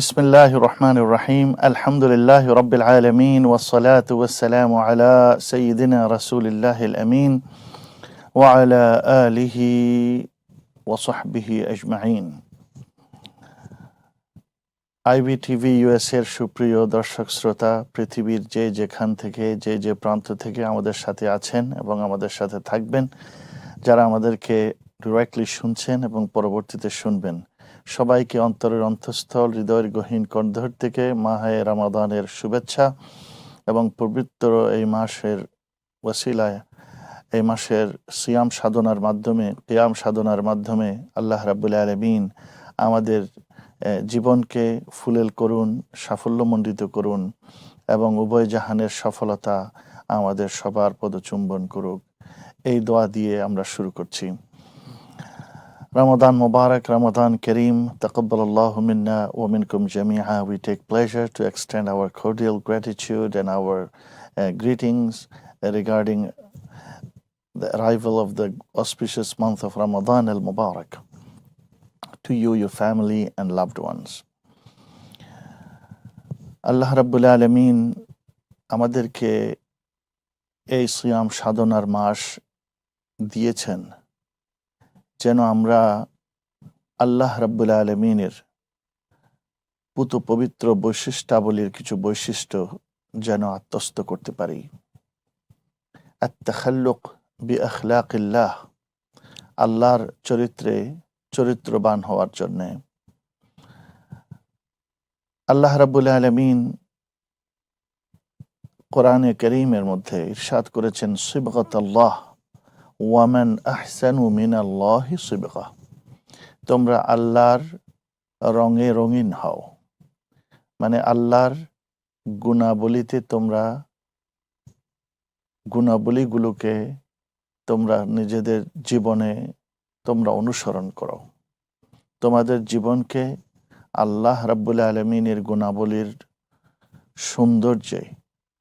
বিসমিল্লাহ রহমান রাহিম আলহামদুলিল্লাহ রবিল আলমিন ওসলাত ওসালাম আলা সঈদিনা রসুলিল্লাহ আমিন ওয়ালা আলিহি ওসহবিহি আজমাইন আইবি টিভি ইউএসের সুপ্রিয় দর্শক, শ্রোতা, পৃথিবীর যে যেখান থেকে, যে যে প্রান্ত থেকে আমাদের সাথে আছেন এবং আমাদের সাথে থাকবেন, যারা আমাদেরকে ডিরেক্টলি শুনছেন এবং পরবর্তীতে শুনবেন সবাইকে অন্তরের অন্তঃস্থল, হৃদয়ের গহীন কণ্ঠর থেকে মাহে রামাদানের শুভেচ্ছা এবং পবিত্র এই মাসের ওয়াসিলায়, এই মাসের সিয়াম সাধনার মাধ্যমে কিয়াম সাধনার মাধ্যমে আল্লাহ রাবুল আলমিন আমাদের জীবনকে ফুলেল করুন, সাফল্যমণ্ডিত করুন এবং উভয় জাহানের সফলতা আমাদের সবার পদচুম্বন করুক। এই দোয়া দিয়ে আমরা শুরু করছি। Ramadan Mubarak, Ramadan Kareem, Taqabbal Allahu minna wa minkum jami'a. We take pleasure to extend our cordial gratitude and our uh, greetings regarding the arrival of the auspicious month of Ramadan al Mubarak to you, your family, and loved ones. আল্লাহ রাব্বুল আলমিন আমাদেরকে এই সিয়াম সাধনার মাস দিয়েছেন যেন আমরা আল্লাহ রাব্বুল আলমিনের পুত পবিত্র বৈশিষ্ট্যাবলীর কিছু বৈশিষ্ট্য যেন আত্মস্থ করতে পারি। আত্মাখাল্লুক বি আখলাকিল্লাহ আল্লাহর চরিত্রে চরিত্রবান হওয়ার জন্যে। আল্লাহ রাব্বুল আলমিন কোরআনে করিমের মধ্যে ইরশাদ করেছেন সিবগত আল্লাহ ওয়ামান আহসানু মিন আল্লাহ সিবগা। তোমরা আল্লাহর রঙে রঙিন হও। মানে আল্লাহর গুণাবলীতে তোমরা, গুণাবলীগুলোকে তোমরা নিজেদের জীবনে তোমরা অনুসরণ করো। তোমাদের জীবনকে আল্লাহ রাব্বুল আলমিনের গুণাবলীর সৌন্দর্যে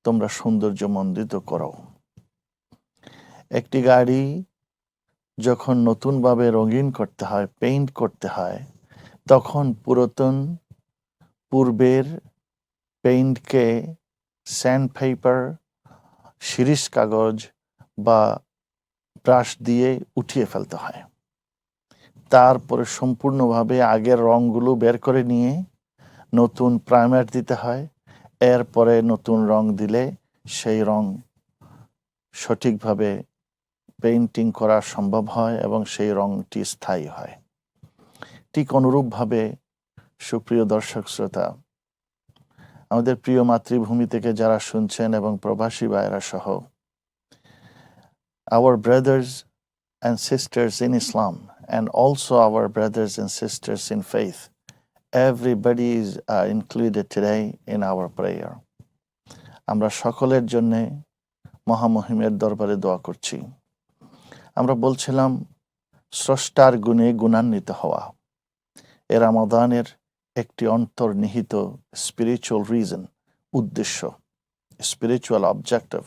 তোমরা সৌন্দর্যমণ্ডিত করো। একটি গাড়ি যখন নতুনভাবে রঙিন করতে হয় পেইন্ট করতে হয়, তখন পুরাতন পূর্বের পেইন্টকে স্যান্ড পেপার শিরিষ কাগজ বা ব্রাশ দিয়ে উঠিয়ে ফেলতে হয়। তারপরে সম্পূর্ণভাবে আগের রঙগুলো বের করে নিয়ে নতুন প্রাইমার দিতে হয়। এরপরে নতুন রং দিলে সেই রং সঠিকভাবে পেইন্টিং করা সম্ভব হয় এবং সেই রংটি স্থায়ী হয়। ঠিক অনুরূপভাবে, সুপ্রিয় দর্শক শ্রোতা, আমাদের প্রিয় মাতৃভূমি থেকে যারা শুনছেন এবং প্রবাসী বাইরা সহ our brothers and sisters in Islam and also our brothers and sisters in faith everybody is are included today in our prayer আমরা সকলের জন্যে মহামহিমের দরবারে দোয়া করছি। আমরা বলছিলাম, স্রষ্টার গুণে গুণান্বিত হওয়া। এ রামাদানের একটি অন্তর্নিহিত স্পিরিচুয়াল রিজন উদ্দেশ্য স্পিরিচুয়াল অবজেক্টিভ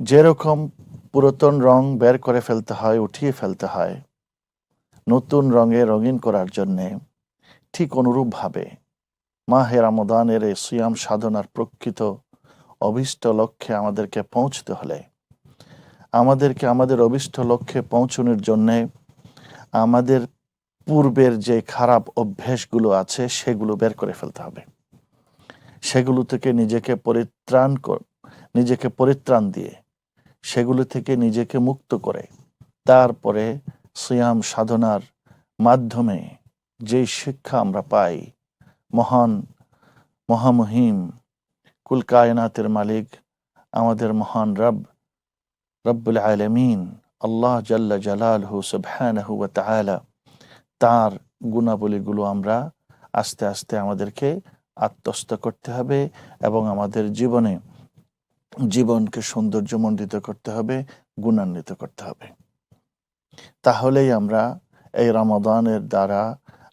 যেরকম পুরাতন রং বের করে ফেলতে হয়, উঠিয়ে ফেলতে হয়, নতুন রঙে রঙিন করার জন্যে, ঠিক অনুরূপভাবে মাহে রামদানের এই সিয়াম সাধনার প্রকৃত অভিষ্ট লক্ষ্যে আমাদেরকে পৌঁছতে হলে আমাদেরকে আমাদের অভিষ্ট লক্ষ্যে পৌঁছানোর জন্যে আমাদের পূর্বের যে খারাপ অভ্যেসগুলো আছে, সেগুলো বের করে ফেলতে হবে। সেগুলো থেকে নিজেকে পরিত্রাণ নিজেকে পরিত্রাণ দিয়ে সেগুলো থেকে নিজেকে মুক্ত করে, তারপরে সিয়াম সাধনার মাধ্যমে যেই শিক্ষা আমরা পাই, মহান, মহামহিম, কুল কায়নাতের মালিক, আমাদের মহান রব রব্বুল আলমিন আল্লাহ জাল্লা জালালহু সুবহানাহু ওয়া তাআলা তার গুণাবলীগুলো আমরা আস্তে আস্তে আমাদেরকে আত্মস্থ করতে হবে এবং আমাদের জীবনে জীবনকে সৌন্দর্যমণ্ডিত করতে হবে, গুণান্বিত করতে হবে। তাহলেই আমরা এই রমাদানের দ্বারা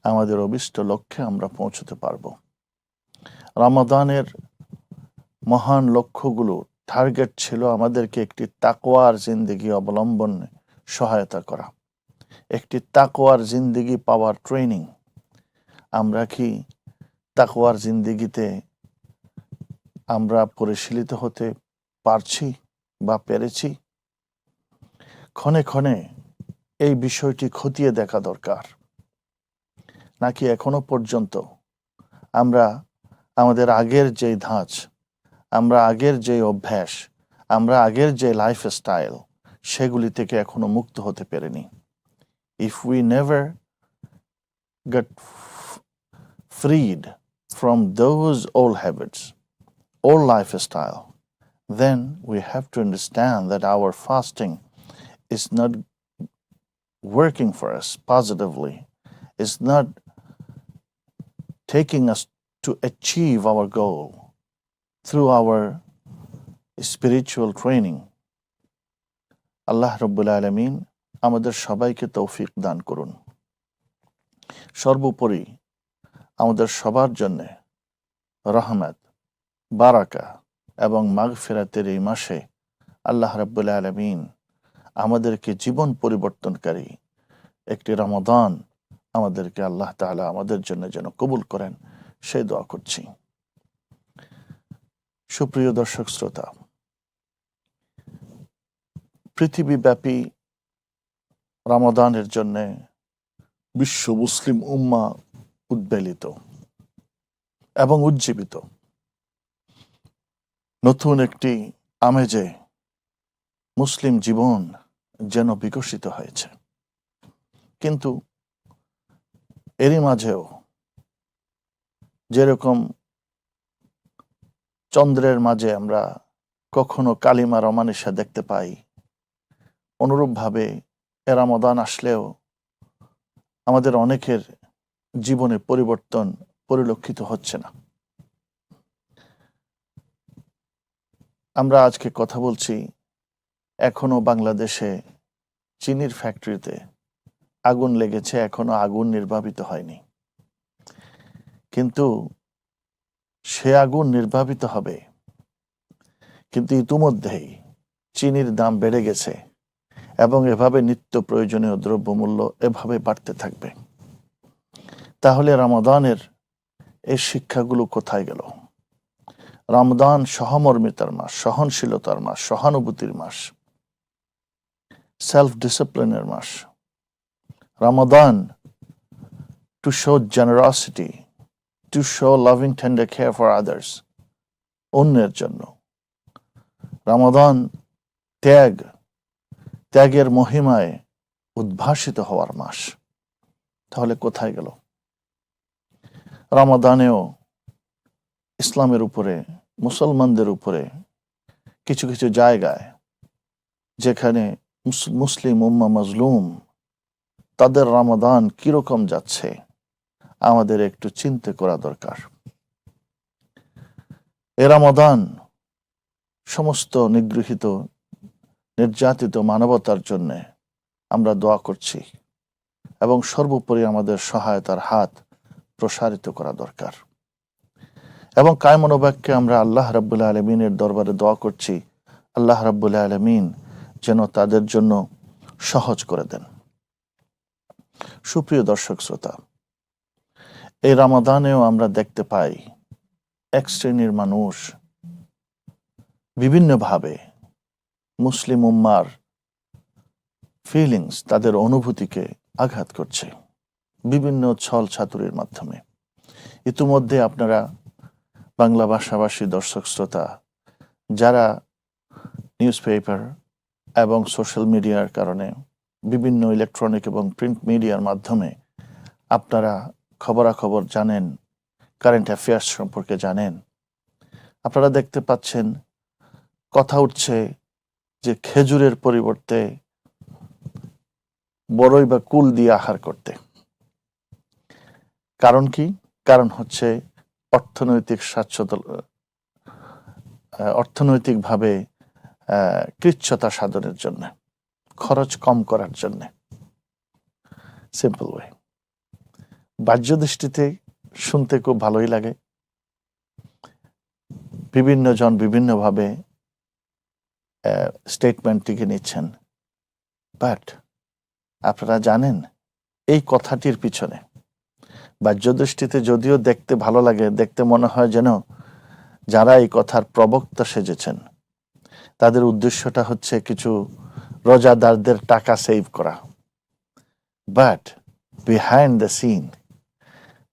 আমাদের অভিষ্ট লক্ষ্যে আমরা পৌঁছতে পারব। রমাদানের মহান লক্ষ্যগুলো টার্গেট ছিল আমাদেরকে একটি তাকোয়ার জিন্দিগি অবলম্বনে সহায়তা করা। একটি তাকোয়ার জিন্দিগি পাওয়ার ট্রেনিং আমরা কি তাকোয়ার জিন্দিগিতে আমরা পরিশীলিত হতে পারছি বা পেরেছি? ক্ষণে ক্ষণে এই বিষয়টি খতিয়ে দেখা দরকার। নাকি এখনও পর্যন্ত আমরা আমাদের আগের যে ধাঁচ আমরা আগের যে অভ্যাস আমরা আগের যে লাইফ স্টাইল সেগুলি থেকে এখনো মুক্ত হতে পেরেনি if we never get freed from those old habits, old lifestyle, then we have to understand that our fasting is not working for us positively, is not taking us to achieve our goal through our spiritual training. আল্লাহ রব্বুল আলমিন আমাদের সবাইকে তৌফিক দান করুন সর্বোপরি আমাদের সবার জন্য রহমত, বারাকা এবং মাঘ ফেরাতের এই মাসে আল্লাহ রাব্বুল আলমিন আমাদেরকে জীবন পরিবর্তনকারী একটি রমাদান আমাদেরকে আল্লাহ তাআলা আমাদের জন্য যেন কবুল করেন, সেই দোয়া করছি সুপ্রিয় দর্শক শ্রোতা, পৃথিবীব্যাপী রমাদানের জন্য বিশ্ব মুসলিম উম্মা উদ্বেলিত এবং উজ্জীবিত। নতুন একটি আমেজে মুসলিম জীবন যেন বিকশিত হয়েছে। কিন্তু এরই মাঝেও যেরকম চন্দ্রের মাঝে আমরা কখনো কালিমা রমানিসা দেখতে পাই। অনুরূপভাবে এরামদান আসলেও আমাদের অনেকের জীবনে পরিবর্তন পরিলক্ষিত হচ্ছে না। আমরা আজকে কথা বলছি, এখনও বাংলাদেশে চিনির ফ্যাক্টরিতে আগুন লেগেছে, এখনও আগুন নির্বাপিত হয়নি। কিন্তু সে আগুন নির্বাপিত হবে। কিন্তু ইতিমধ্যেই চিনির দাম বেড়ে গেছে এবং এভাবে নিত্য প্রয়োজনীয় দ্রব্যমূল্য এভাবে বাড়তে থাকবে। তাহলে রমাদানের এই শিক্ষাগুলো কোথায় গেল? রমদান সহমর্মিতার মাস, সহনশীলতার মাস, সহানুভূতির মাস সেলফ ডিসিপ্লিনের মাস। Ramadan to show generosity to show loving tender care for others অন্যের জন্য। রমাদান ত্যাগ, ত্যাগের মহিমায় উদ্ভাসিত হওয়ার মাস। তাহলে কোথায় গেল? রামাদানেও ইসলামের উপরে, মুসলমানদের উপরে কিছু কিছু জায়গায়, যেখানে মুসলিম উম্মা মজলুম, তাদের রামাদান কীরকম যাচ্ছে? আমাদের একটু চিন্তা করা দরকার। এ রামাদান সমস্ত নিগৃহীত, নির্যাতিত মানবতার জন্য আমরা দোয়া করছি এবং সর্বোপরি আমাদের সহায়তার হাত প্রসারিত করা দরকার। এবং কায় মনোবাক্যে আমরা আল্লাহ রাবুল্লাহ আলমিনের দরবারে দোয়া করছি, আল্লাহ রাবুল্লাহ আলমিন যেন তাদের জন্য সহজ করে দেন। সুপ্রিয় দর্শক শ্রোতা এই রামাদানেও আমরা দেখতে পাই এক শ্রেণির মানুষ বিভিন্নভাবে মুসলিম উম্মার ফিলিংস তাদের অনুভূতিকে আঘাত করছে বিভিন্ন ছল ছাতুরির মাধ্যমে। ইতিমধ্যে আপনারা বাংলা ভাষাভাষী দর্শক শ্রোতা, যারা নিউজ পেপার এবং সোশ্যাল মিডিয়ার কারণে বিভিন্ন ইলেকট্রনিক এবং প্রিন্ট মিডিয়ার মাধ্যমে আপনারা খবরাখবর জানেন কারেন্ট অ্যাফেয়ার্স সম্পর্কে জানেন। আপনারা দেখতে পাচ্ছেন, কথা উঠছে যে খেজুরের পরিবর্তে বড়ই বা কুল দিয়ে আহার করতে। কারণ কি? কারণ হচ্ছে অর্থনৈতিক স্বাচ্ছতা অর্থনৈতিকভাবে কৃচ্ছতা সাধনের জন্য, খরচ কম করার জন্য। সিম্পল ওয়ে বাহ্য দৃষ্টিতে শুনতে খুব ভালোই লাগে। বিভিন্ন জন বিভিন্নভাবে স্টেটমেন্টটিকে নিচ্ছেন। বাট আপনারা জানেন, এই কথাটির পিছনে বাহ্য দৃষ্টিতে যদিও দেখতে ভালো লাগে, দেখতে মনে হয় যেন যারা এই কথার প্রবক্তা সেজেছেন, তাদের উদ্দেশ্যটা হচ্ছে কিছু রোজাদারদের টাকা সেভ করা। বাট বিহাইন্ড দ্য সিন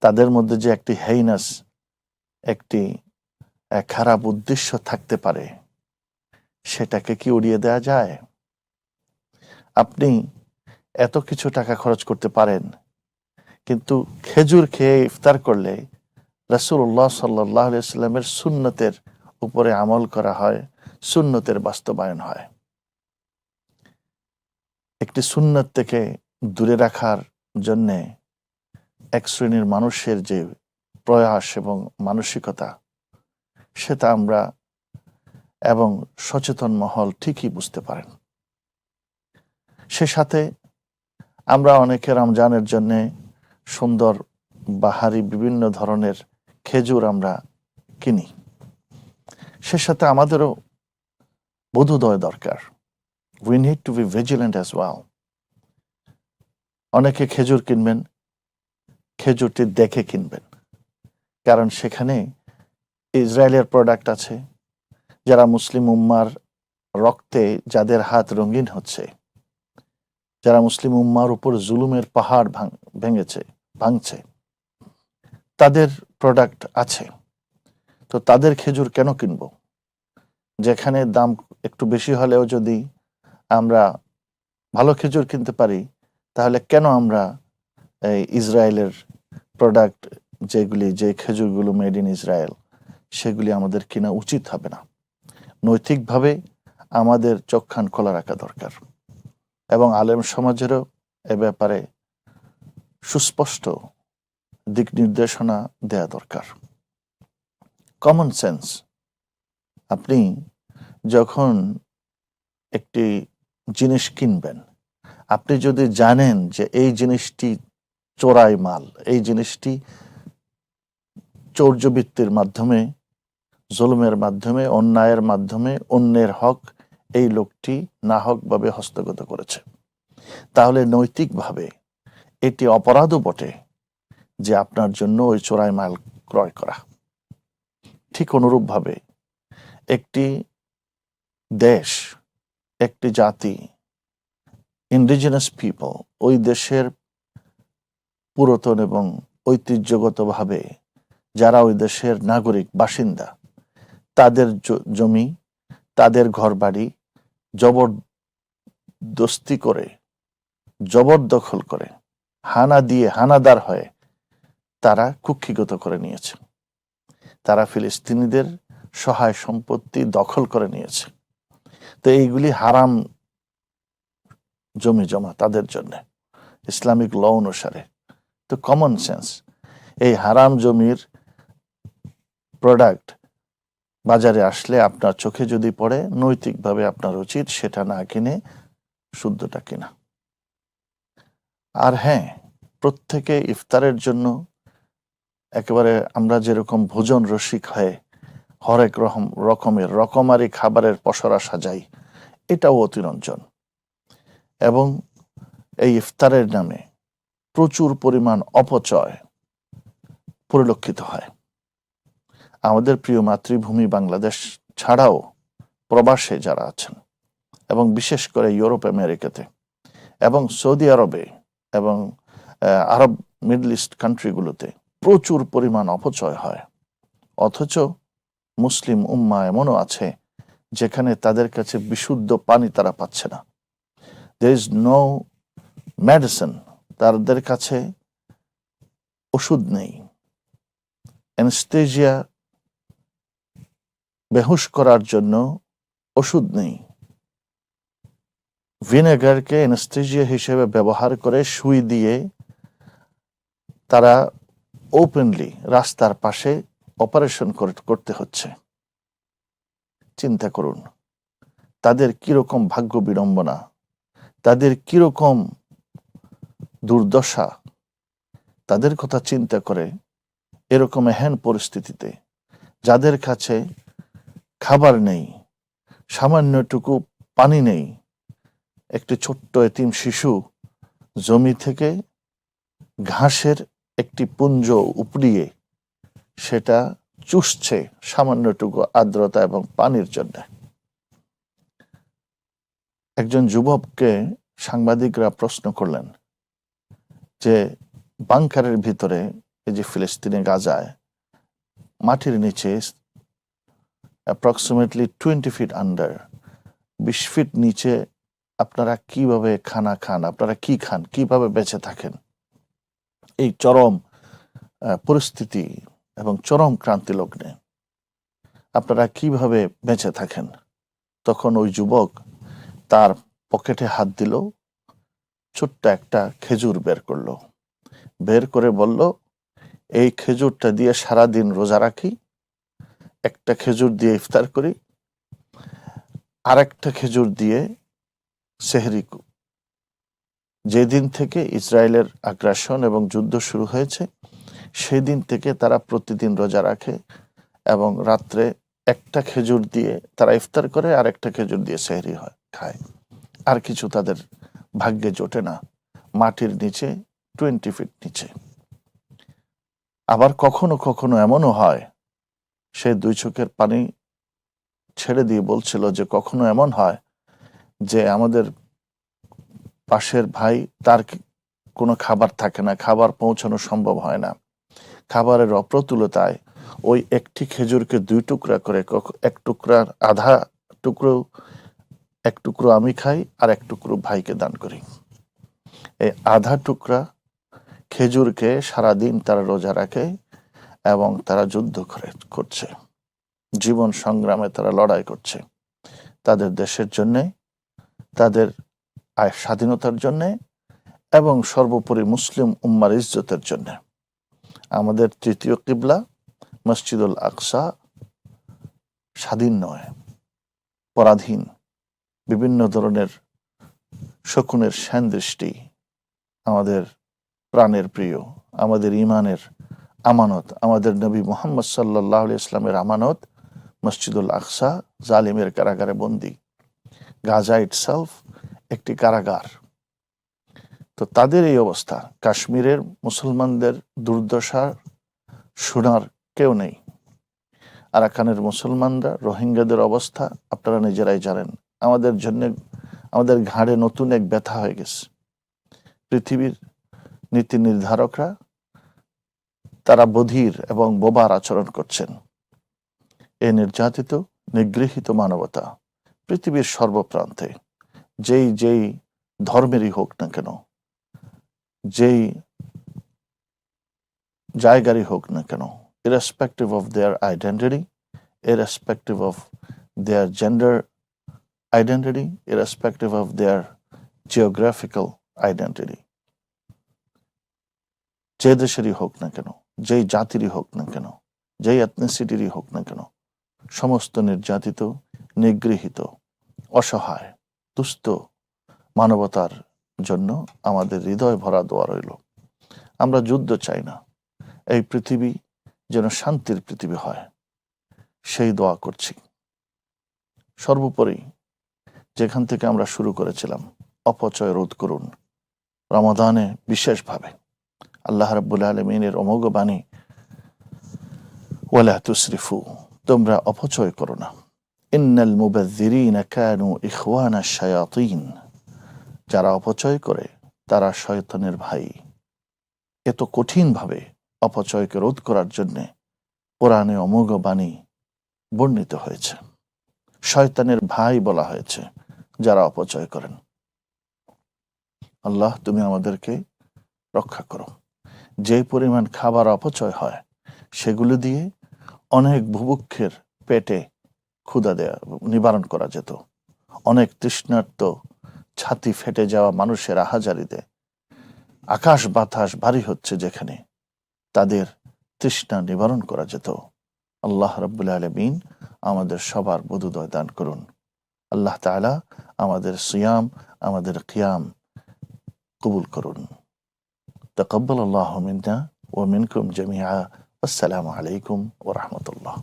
তাদের মধ্যে যে একটি হেইনাস একটি খারাপ উদ্দেশ্য থাকতে পারে, সেটাকে কি উড়িয়ে দেওয়া যায়? আপনি এত কিছু টাকা খরচ করতে পারেন, কিন্তু খেজুর খেয়ে ইফতার করলে রাসূলুল্লাহ সাল্লাহ সুন্নতের উপরে আমল করা হয়, সুন্নতের বাস্তবায়ন হয়। একটি সুন্নত থেকে দূরে রাখার জন্যে এক শ্রেণির মানুষের যে প্রয়াস এবং মানসিকতা, সেটা আমরা এবং সচেতন মহল ঠিকই বুঝতে পারেন। সে সাথে আমরা অনেকে রমজানের জন্যে সুন্দর, বাহারি বিভিন্ন ধরনের খেজুর আমরা কিনি। সে সাথে আমাদেরও বোধোদয় দরকার। We need to be vigilant as well অনেকে খেজুর কিনবেন খেজুরটি দেখে কিনবেন। কারণ সেখানে ইসরায়েলের প্রোডাক্ট আছে, যারা মুসলিম উম্মার রক্তে যাদের হাত রঙিন হচ্ছে, যারা মুসলিম উম্মার উপর জুলুমের পাহাড় ভাঙ- ভেঙেছে, ভাঙছে। তাদের প্রোডাক্ট আছে। তো তাদের খেজুর কেন কিনবো? যেখানে দাম একটু বেশি হলেও যদি আমরা ভালো খেজুর কিনতে পারি, তাহলে কেন আমরা ইসরায়েলের প্রোডাক্ট যেগুলি, যে খেজুরগুলো মেড ইন ইসরায়েল সেগুলি আমাদের কিনা উচিত হবে না। নৈতিকভাবে আমাদের চক্ষান খোলা রাখা দরকার। এবং আলেম সমাজেরও এ ব্যাপারে সুস্পষ্ট দিক নির্দেশনা দেয়া দরকার। কমন সেন্স আপনি যখন একটি জিনিস কিনবেন, আপনি যদি জানেন যে এই জিনিসটি চোরাই মাল। এই জিনিসটি চৌর্যবৃত্তির মাধ্যমে, জুলুমের মাধ্যমে, অন্যায়ের মাধ্যমে অন্যের হক এই লোকটি না নাহকভাবে হস্তগত করেছে। তাহলে নৈতিকভাবে এটি অপরাধও বটে যে আপনার জন্য ওই চোরাই মাল ক্রয় করা। ঠিক অনুরূপভাবে একটি দেশ, একটি জাতি ইন্ডিজিনাস পিপল ওই দেশের পুরাতন এবং ঐতিহ্যগতভাবে যারা ওই দেশের নাগরিক, বাসিন্দা, তাদের জমি, তাদের ঘরবাড়ি জবরদস্তি করে, জবরদখল করে, হানা দিয়ে হানাদার হয়ে তারা কুক্ষিগত করে নিয়েছে। তারা ফিলিস্তিনিদের সহায় সম্পত্তি দখল করে নিয়েছে। তো এইগুলি হারাম জমি জমা তাদের জন্য, ইসলামিক ল অনুসারে। তো কমন সেন্স এই হারাম জমির প্রোডাক্ট বাজারে আসলে আপনার চোখে যদি পড়ে, নৈতিকভাবে আপনার উচিত সেটা না কিনে শুদ্ধটা কিনা। আর হ্যাঁ প্রত্যেকে ইফতারের জন্য একেবারে আমরা যেরকম ভোজন রসিক হয়ে হরেক রকম, রকমের, রকমারি খাবারের পসরা সাজাই, এটাও অতিরঞ্জন। এবং এই ইফতারের নামে প্রচুর পরিমাণ অপচয় পরিলক্ষিত হয়। আমাদের প্রিয় মাতৃভূমি বাংলাদেশ ছাড়াও প্রবাসে যারা আছেন এবং বিশেষ করে ইউরোপ, আমেরিকাতে এবং সৌদি আরবে এবং আরব মিডল ইস্ট কান্ট্রিগুলোতে প্রচুর পরিমাণ অপচয় হয়। অথচ মুসলিম উম্মা এমনও আছে যেখানে তাদের কাছে বিশুদ্ধ পানি তারা পাচ্ছে না। দের ইজ নো মেডিসিন তাদের কাছে ওষুধ নেই। অ্যানস্টেজিয়া বেহুশ করার জন্য ওষুধ নেই। ভিনেগারকে অ্যানস্টেজিয়া হিসেবে ব্যবহার করে সুই দিয়ে তারা ওপেনলি রাস্তার পাশে অপারেশন করতে হচ্ছে। চিন্তা করুন, তাদের কীরকম ভাগ্য বিড়ম্বনা, তাদের কীরকম দুর্দশা। তাদের কথা চিন্তা করে এরকম এহেন পরিস্থিতিতে, যাদের কাছে খাবার নেই, সামান্যটুকু পানি নেই, একটি ছোট্ট এতিম শিশু জমি থেকে ঘাসের একটি পুঞ্জ উপড়িয়ে সেটা চুষছে সামান্যটুকু আর্দ্রতা এবং পানির জন্য। একজন যুবককে সাংবাদিকরা প্রশ্ন করলেন যে বাংকারের ভিতরে এই যে ফিলিস্তিনে গাজায় মাটির নিচে অ্যাপ্রক্সিমেটলি টোয়েন্টি ফিট আন্ডার বিশ ফিট নিচে আপনারা কীভাবে খানা খান, আপনারা কি খান, কীভাবে বেঁচে থাকেন? এই চরম পরিস্থিতি এবং চরম ক্রান্তি লগ্নে আপনারা কীভাবে বেঁচে থাকেন? তখন ওই যুবক তার পকেটে হাত দিল ছোট্ট একটা খেজুর বের করল। বের করে বলল, এই খেজুরটা দিয়ে সারা দিন রোজা রাখি, একটা খেজুর দিয়ে ইফতার করি আর একটা খেজুর দিয়ে সেহরি যেদিন থেকে ইসরায়েলের আগ্রাসন এবং যুদ্ধ শুরু হয়েছে সেই দিন থেকে তারা প্রতিদিন রোজা রাখে এবং রাত্রে একটা খেজুর দিয়ে তারা ইফতার করে আর একটা খেজুর দিয়ে সেহরি হয়, খায়। আর কিছু তাদের ভাগ্যে জোটে না। মাটির নিচে টোয়েন্টি ফিট নিচে। আবার কখনো কখনো এমনও হয়, সে দুই চোখের পানি ছেড়ে দিয়ে বলছিল যে কখনো এমন হয় যে আমাদের পাশের ভাই তার কোনো খাবার থাকে না, খাবার পৌঁছানো সম্ভব হয় না। খাবারের অপ্রতুলতায় ওই একটি খেজুরকে দুই টুকরা করে এক টুকরার আধা টুকরো এক টুকরো আমি খাই আর এক টুকরো ভাইকে দান করি। এই আধা টুকরা খেজুরকে সারাদিন তারা রোজা রাখে এবং তারা যুদ্ধ করে, করছে। জীবন সংগ্রামে তারা লড়াই করছে। তাদের দেশের জন্যে, তাদের আয় স্বাধীনতার জন্যে এবং সর্বোপরি মুসলিম উম্মার ইজ্জতের জন্য। আমাদের তৃতীয় কিবলা মসজিদুল আকসা স্বাধীন নয়, পরাধীন। বিভিন্ন ধরনের শকুনের শ্যান দৃষ্টি আমাদের প্রাণের প্রিয়, আমাদের ইমানের আমানত, আমাদের নবী মোহাম্মদ সাল্লাহ ইসলামের আমানত, মসজিদুল আকসা, জালিমের কারাগারে বন্দি। গাজা ইটসেলফ একটি কারাগার। তো তাদের এই অবস্থা, কাশ্মীরের মুসলমানদের দুর্দশার শোনার কেউ নেই। আরাকানের মুসলমানরা, রোহিঙ্গাদের অবস্থা আপনারা নিজেরাই জানেন। আমাদের জন্য, আমাদের ঘাড়ে নতুন এক ব্যথা হয়ে গেছে। পৃথিবীর নীতি নির্ধারকরা, তারা বধির এবং বোবার আচরণ করছেন। এ নির্যাতিত, নিগৃহীত মানবতা পৃথিবীর সর্বপ্রান্তে, যেই যেই ধর্মেরই হোক না কেন, যেই জায়গারই হোক না কেন, irrespective of their identity, irrespective of their gender identity, irrespective of their geographical identity. যে দেশেরই হোক না কেন যেই জাতিরই হোক না কেন যেই এথনিসিটিরই হোক না কেন সমস্ত নির্যাতিত নিগৃহীত অসহায় দুস্থ মানবতার জন্য আমাদের হৃদয় ভরা দোয়া রইল আমরা যুদ্ধ চাই না এই পৃথিবী যেন শান্তির পৃথিবী হয় সেই দোয়া করছি সর্বোপরি যেখান থেকে আমরা শুরু করেছিলাম, অপচয় রোধ করুন। রমাদানে বিশেষভাবে আল্লাহ রাব্বুল আলমিনের অমোঘ বাণী, ওয়ালা তুসরিফু তোমরা অপচয় করো না। ইন্নাল মুবাজ্জিরিনা কানু ইখওয়ানা শায়াতিন যারা অপচয় করে, তারা শয়তানের ভাই। এত কঠিনভাবে অপচয়কে রোধ করার জন্য কোরআনে অমোঘ বাণী বর্ণিত হয়েছে। শয়তানের ভাই বলা হয়েছে। যারা অপচয় করেন। আল্লাহ, তুমি আমাদেরকে রক্ষা করো। যে পরিমাণ খাবার অপচয় হয়, সেগুলো দিয়ে অনেক বুভুক্ষের পেটে ক্ষুধা দেয়া, নিবারণ করা যেত। অনেক তৃষ্ণার্ত ছাতি ফেটে যাওয়া মানুষের আহাজারিতে আকাশ বাতাস ভারী হচ্ছে যেখানে তাদের তৃষ্ণা নিবারণ করা যেত। আল্লাহ রব্বুল আলমিন আমাদের সবার বধুদয় দান করুন। আল্লাহ তাআলা আমাদের সিয়াম আমাদের কিয়াম কবুল করুন তকব্বল আল্লাহ মিন্না ও মিনকুম জামিয়া আসসালামু আলাইকুম ওরহমতুল্লাহ